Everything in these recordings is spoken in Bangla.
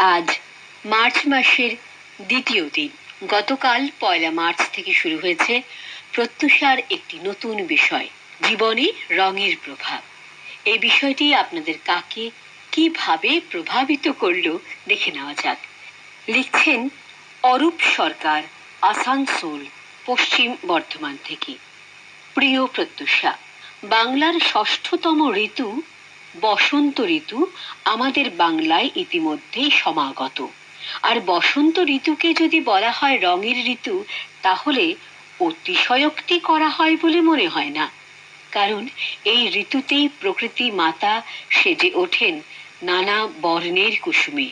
আজ মার্চ মাসের দ্বিতীয় দিন। গতকাল পয়লা মার্চ থেকে শুরু হয়েছে প্রত্যুষার একটি নতুন বিষয়, জীবনে রঙের প্রভাব। এই বিষয়টি আপনাদের কাকে কীভাবে প্রভাবিত করল দেখে নেওয়া যাক। লিখছেন অরূপ সরকার, আসানসোল, পশ্চিম বর্ধমান থেকে। প্রিয় প্রত্যুষা বাংলার ষষ্ঠতম ঋতু বসন্ত ঋতু আমাদের বাংলায় ইতিমধ্যেই সমাগত। আর বসন্ত ঋতুকে যদি বলা হয় রঙের ঋতু, তাহলে অতিশয়োক্তি করা হয় বলে মনে হয় না। কারণ এই ঋতুতেই প্রকৃতি মাতা সেজে ওঠেন নানা বর্ণের কুসুমে।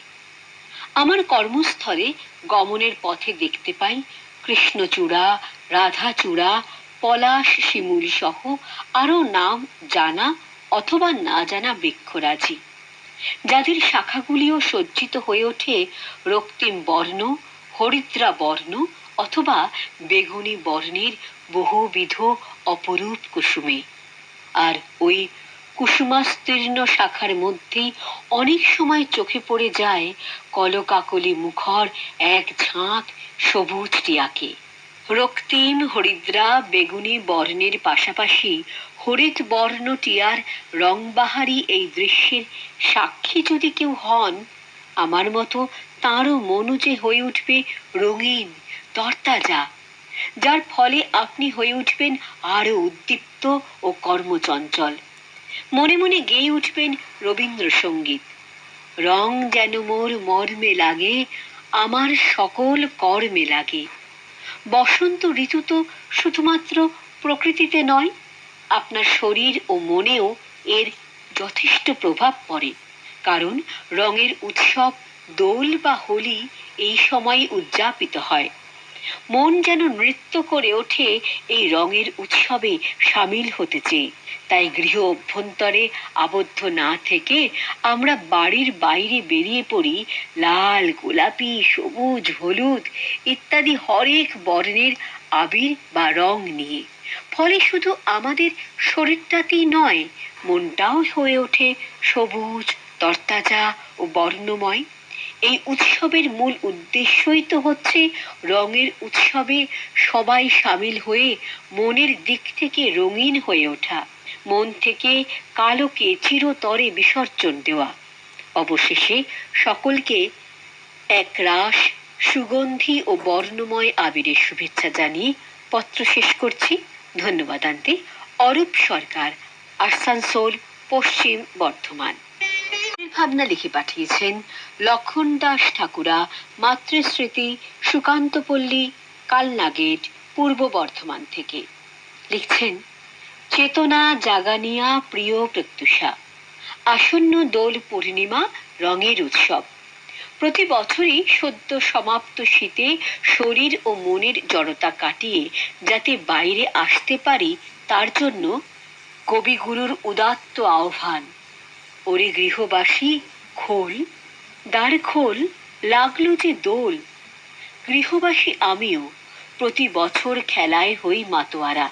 আমার কর্মস্থলে গমনের পথে দেখতে পাই কৃষ্ণচূড়া, রাধাচূড়া, পলাশ শিমুল সহ আরও নাম জানা অথবা না জানা বৃক্ষরাজি। যাদের শাখাগুলিও সজ্জিত হয়ে ওঠে রক্তিম বর্ণ, হরিদ্রা বর্ণ অথবা বেগুনি বর্ণের বহুবিধ অপরূপ কুসুমে। আর ওই কুসুমাস্তীর্ণ শাখার মধ্যেই অনেক সময় চোখে পড়ে যায় কলকাকলি মুখর এক ঝাঁক সবুজ টিয়াকে। রক্তিম হরিদ্রা, বেগুনি, বর্ণের পাশাপাশি হরিত বর্ণ টিয়ার রংবাহারি এই দৃশ্যের সাক্ষী যদি কেউ হন, আমার মতো তাঁরও মনু যে হয়ে উঠবে রঙিন তরতাজা, যার ফলে আপনি হয়ে উঠবেন আরও উদ্দীপ্ত ও কর্মচঞ্চল। মনে মনে গেয়ে উঠবেন রবীন্দ্রসঙ্গীত। রং যেন মোর মর্মে লাগে, আমার সকল কর্মে লাগে। বসন্ত ঋতু তো শুধুমাত্র প্রকৃতিতে নয়, আপনার শরীর ও মনেও এর যথেষ্ট প্রভাব পড়ে। কারণ রঙের উৎসব, দোল বা হোলি এই সময় উদযাপিত হয়। মন যেন নৃত্য করে ওঠে, এই রঙের উৎসবে সামিল হতে চেয়ে। তাই গৃহ অভ্যন্তরে আবদ্ধ না থেকে আমরা বাড়ির বাইরে বেরিয়ে পড়ি। লাল গোলাপি, সবুজ, হলুদ ইত্যাদি হরেক বর্ণের আবির বা রং নিয়ে। ফলে শুধু আমাদের শরীরটাতেই নয়, মনটাও হয়ে ওঠে সবুজ, তরতাজা ও বর্ণময়। এই উৎসবের মূল উদ্দেশ্যই তো হচ্ছে রঙের উৎসবে সবাই সামিল হয়ে মনের দিক থেকে রঙিন হয়ে ওঠা। মন থেকে কালোকে চিরতরে বিসর্জন দেওয়া। অবশেষে সকলকে এক রাস সুগন্ধি ও বর্ণময় আবিরের শুভেচ্ছা জানিয়ে পত্র শেষ করছি। ধন্যবাদ আনতে অরূপ সরকার আসানসোল পশ্চিম বর্ধমান। ভাবনা লিখে পাঠিয়েছেন লক্ষণ দাস ঠাকুরা, মাতৃস্মৃতি সুকান্তপল্লী, কালনাগেট, পূর্ব বর্ধমান থেকে। লিখছেন চেতনা জাগানিয়া প্রিয় প্রত্যুষা। আসন্ন দোল পূর্ণিমা রঙের উৎসব। প্রতি বছরই সদ্য সমাপ্ত শীতে শরীর ও মনের জড়তা কাটিয়ে যাতে বাইরে আসতে পারি, তার জন্য কবিগুরুর উদাত্ত আহ্বান। ওরে গৃহবাসী, খোল, দ্বার খোল, লাগল যে দোল। গৃহবাসী আমিও প্রতি বছর খেলায় হই মাতোয়ারা।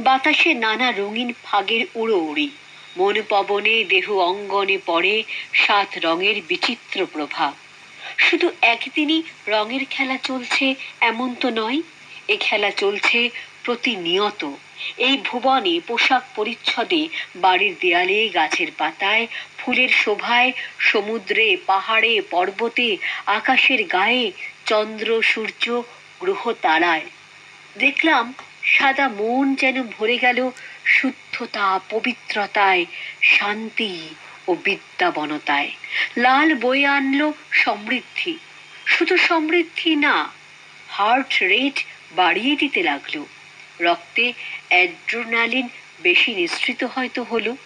বাতাসে নানা রঙিন ফাগের উড়ো উড়ি মন পবনে দেহ অঙ্গনে পড়ে সাত রঙের বিচিত্র প্রভাব শুধু একদিনই রঙের খেলা চলছে এমন তো নয়, এ খেলা চলছে প্রতিনিয়ত। এই ভুবনে পোশাক পরিচ্ছদে বাড়ির দেয়ালে গাছের পাতায়, ফুলের শোভায়, সমুদ্রে, পাহাড়ে, পর্বতে, আকাশের গায়ে চন্দ্র, সূর্য গ্রহ তারায়। দেখলাম সাদা মন যেন ভরে গেল শুদ্ধতা, পবিত্রতায়, শান্তি ও বিদ্যাবনতায়। লাল বয়ে আনলো সমৃদ্ধি। শুধু সমৃদ্ধি না হার্ট রেট বাড়িয়ে দিতে লাগল। রক্তে অ্যাড্রোনালিন বেশি নিঃসৃত হয়তো হলো।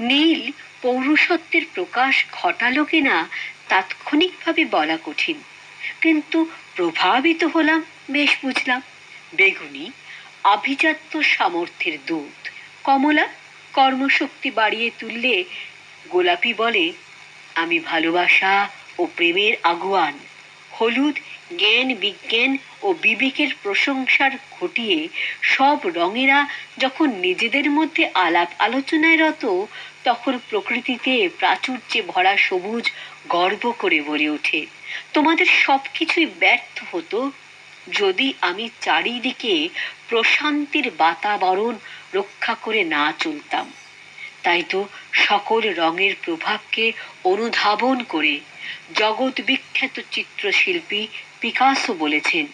নীল পৌরসত্বের প্রকাশ ঘটালো কিনা, তাৎক্ষণিকভাবে বলা কঠিন। কিন্তু প্রভাবিত হলাম, বেশ বুঝলাম। বেগুনি, আভিজাত্য সামর্থ্যের দূত কমলা, কর্মশক্তি বাড়িয়ে তুললে গোলাপি বলে, আমি ভালোবাসা ও প্রেমের আগুয়ান। হলুদ, জ্ঞান, বিজ্ঞান ও বিবেকের প্রশংসার ঘটিয়ে সব রঙেরা যখন নিজেদের মধ্যে আলাপ আলোচনায় রত, তখন প্রকৃতিতে প্রাচুর্যে ভরা সবুজ গর্ব করে বলে ওঠে। তোমাদের সব কিছুই ব্যর্থ হতো যদি আমি চারিদিকে প্রশান্তির বাতাবরণ রক্ষা করে না চলতাম। তাই তো সকল রঙের প্রভাবকে অনুধাবন করে জগৎ বিখ্যাত চিত্রশিল্পী পিকাসো বলেছেন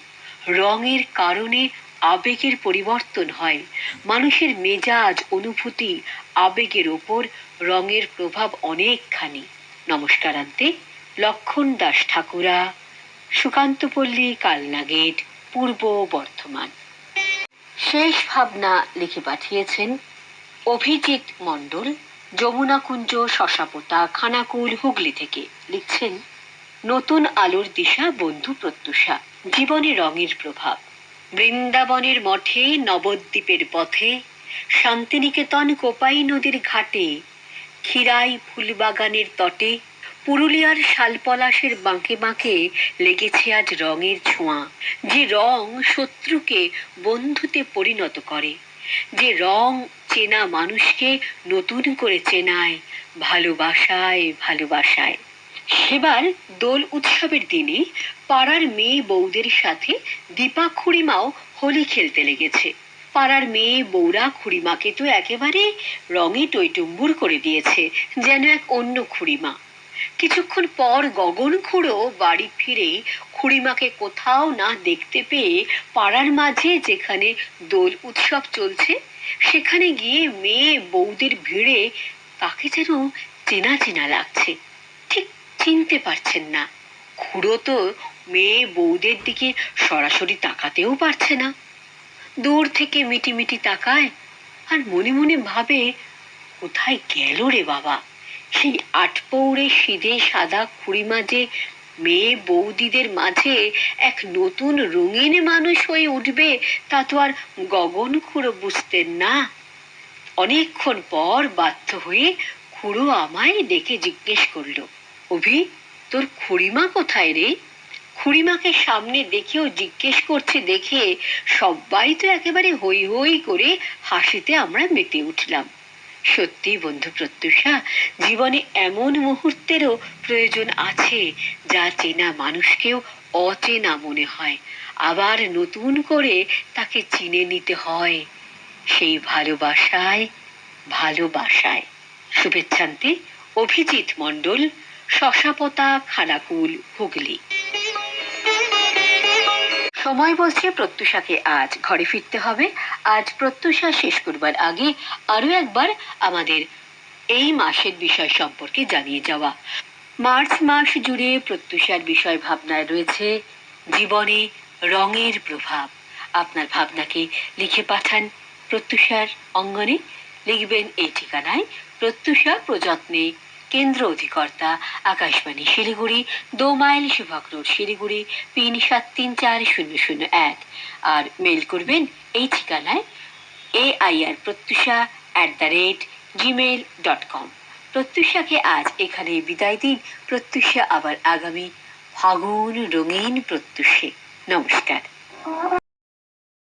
রঙের কারণে আবেগের পরিবর্তন হয়। মানুষের মেজাজ, অনুভূতি আবেগের ওপর রঙের প্রভাব অনেকখানি। নমস্কার নমস্কারান্তে লক্ষণ দাস ঠাকুরা সুকান্তপল্লী কালনাগেট পূর্ব বর্ধমান। শেষ ভাবনা লিখে পাঠিয়েছেন অভিজিৎ মণ্ডল যমুনাকুঞ্জ শশাপোতা খানাকুল, হুগলি থেকে। লিখছেন, নতুন আলোর দিশা, বন্ধু প্রত্যুষা। জীবনে রঙের প্রভাব। বৃন্দাবনের মঠে নবদ্বীপের পথে শান্তিনিকেতন কোপাই নদীর ঘাটে খিরাই ফুলবাগানের তটে পুরুলিয়ার শালপলাশের বাঁকে বাঁকে লেগেছে আজ রঙের ছোঁয়া। যে রং শত্রুকে বন্ধুতে পরিণত করে, যে রং চেনা মানুষকে নতুন করে চেনায়, ভালোবাসায় ভালোবাসায়। সেবার দোল উৎসবের দিনে পাড়ার মেয়ে বউদের সাথে দীপা খুড়িমাও হোলি খেলতে লেগেছে। পাড়ার মেয়ে বউরা খুড়িমাকে তো একেবারে রঙে টইটুম্বুর করে দিয়েছে, যেন এক অন্য খুড়িমা। কিছুক্ষণ পর গগন খুঁড়ো বাড়ি ফিরে খুড়িমাকে কোথাও না দেখতে পেয়ে পাড়ার মাঝে যেখানে দোল উৎসব চলছে, সেখানে গিয়ে মেয়ে বউদের ভিড়ে তাকে যেন চেনা চেনা লাগছে। চিনতে পারছেন না। খুড়ো তো মেয়ে বৌদের দিকে সরাসরি তাকাতেও পারছে না। দূর থেকে মিটি মিটি তাকায় আর মনে মনে ভাবে, কোথায় গেল রে বাবা? সেই আটপৌরে সিধে সাদা খুড়িমা মাঝে মেয়ে বৌদিদের মাঝে এক নতুন রঙিন মানুষ হয়ে উঠবে, তা তো আর গগন খুঁড়ো বুঝতেন না। অনেকক্ষণ পর বাধ্য হয়ে খুড়ো আমায় ডেকে জিজ্ঞেস করল অভি, তোর খুড়িমা কোথায় রে? খুড়িমাকে সামনে দেখেও জিজ্ঞেস করছে দেখে সবাই তো একেবারে হই হই করে হাসিতে আমরা মেতে উঠলাম। সত্যি বন্ধু প্রত্যুষা, জীবনে এমন মুহূর্তেরও প্রয়োজন আছে যা চেনা মানুষকেও অচেনা মনে হয়। আবার নতুন করে তাকে চিনে নিতে হয়। সেই ভালোবাসায় ভালোবাসায়। শুভেচ্ছান্তে, অভিজিৎ মণ্ডল। শশাপতা খানাকুল হুগলি। সময় বলছে প্রত্যুষাকে। আজ ঘরে ফিরতে হবে। আজ প্রত্যুষা শেষ করবার আগে আরও একবার আমাদের এই মাসের বিষয় সম্পর্কে জানিয়ে যাওয়া। মার্চ মাস জুড়ে প্রত্যুষার বিষয় ভাবনায় রয়েছে জীবনে রঙের প্রভাব। আপনার ভাবনাকে লিখে পাঠান প্রত্যুষার অঙ্গনে। লিখবেন এই ঠিকানায় প্রত্যুষা প্রযত্নে কেন্দ্র অধিকর্তা আকাশবাণী শিলিগুড়ি দো mile Subhag road Siliguri, pin সাত তিন চার শূন্য শূন্য এক। আর মেল করবেন এই ঠিকানায় A I Pratyusha at the rate Gmail dot com প্রত্যুষাকে আজ এখানে বিদায় দিন। প্রত্যুষা আবার আগামী ফাগুন রঙিন প্রত্যুষে। নমস্কার।